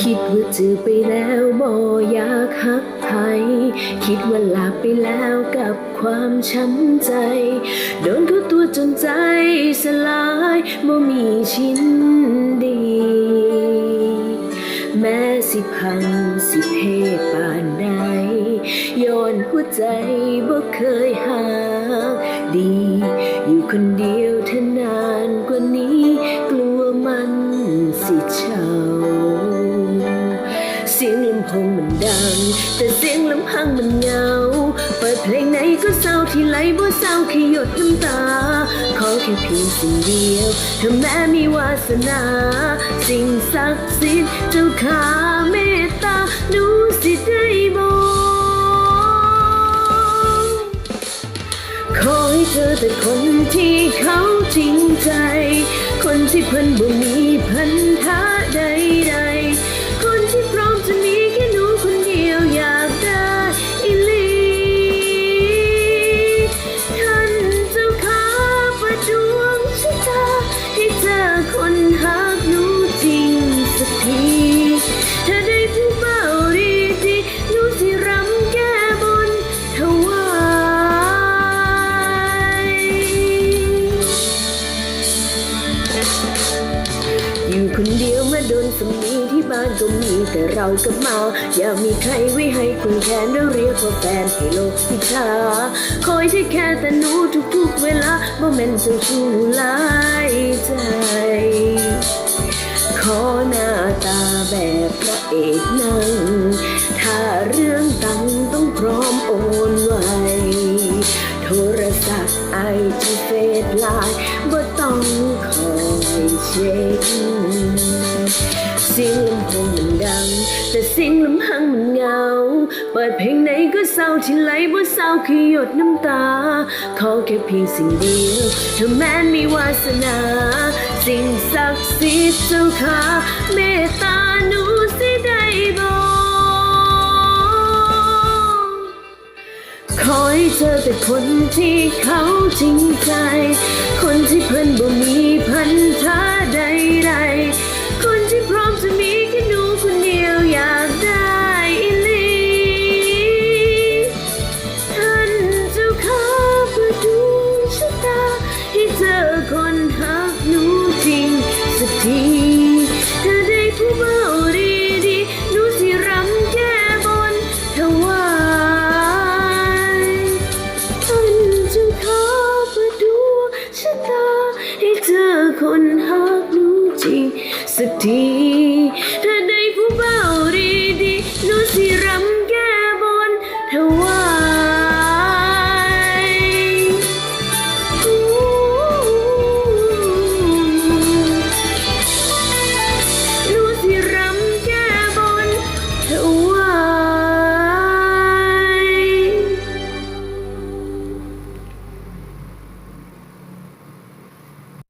คิดว่าจือไปแล้วบ่อยากหักใครคิดว่าลาไปแล้วกับความช้ำใจ โดนเขาตัวจนใจสลายบ่มีชิ้นดี แม้สิพังสิเพป หัวใจบ่เคยหาดี อยู่คนเดียวเธอนานกว่านี้ กลัวมันสิเฉาเสียงลำโพงมันดัง แต่เสียงลำพังมันเหงา เปิดเพลงไหนก็เศร้าที่ไหลบ่เศร้าแค่หยดน้ำตา ขอแค่เพียงสิ่งเดียวถ้าแม้มีวาสนา สิ่งศักดิ์สิทธิ์เจ้าขาเมตตาหนูสิได้บ จอแต่คนที่เขาจริงใจ คนที่เพิ่นบ่มีพันธะ บ้านก็มีแต่เรากับเมา อยากมีใครไว้ให้คุณแทนแล้วเรียกว่าแฟนให้โลกพิชาคอยใช้แค่แต่หนูทุกๆเวลาบ่แม่นเจ้าชู้หลายใจ ขอหน้าตาแบบพระเอกนังถ้าเรื่องตังต้องพร้อมอนไวโทรศัพท์ ไอจีเฟซไลน์บ่ต้องคอยเช็คเสียงลำโพงมันดัง แต่เสียงลำพังมันเงา เปิดเพลงไหนก็เศร้าที่ไหลบ่เศร้าคือหยดน้ำตา ขอแค่เพียงสิ่งเดียวถ้าแม้นมีวาสนา สิ่งศักดิ์สิทธิ์เจ้าข้า เธอแต่คนที่เขาจริงใจ คนที่เพื่อนบ่มีพันธะใดๆ คนที่พร้อมจะมีแค่หนูคนเดียวอยากได้อิลีท่านเจ้าข้าเพื่อดูชะตาให้เธอคนหักหนูจริงสักที sedih sedih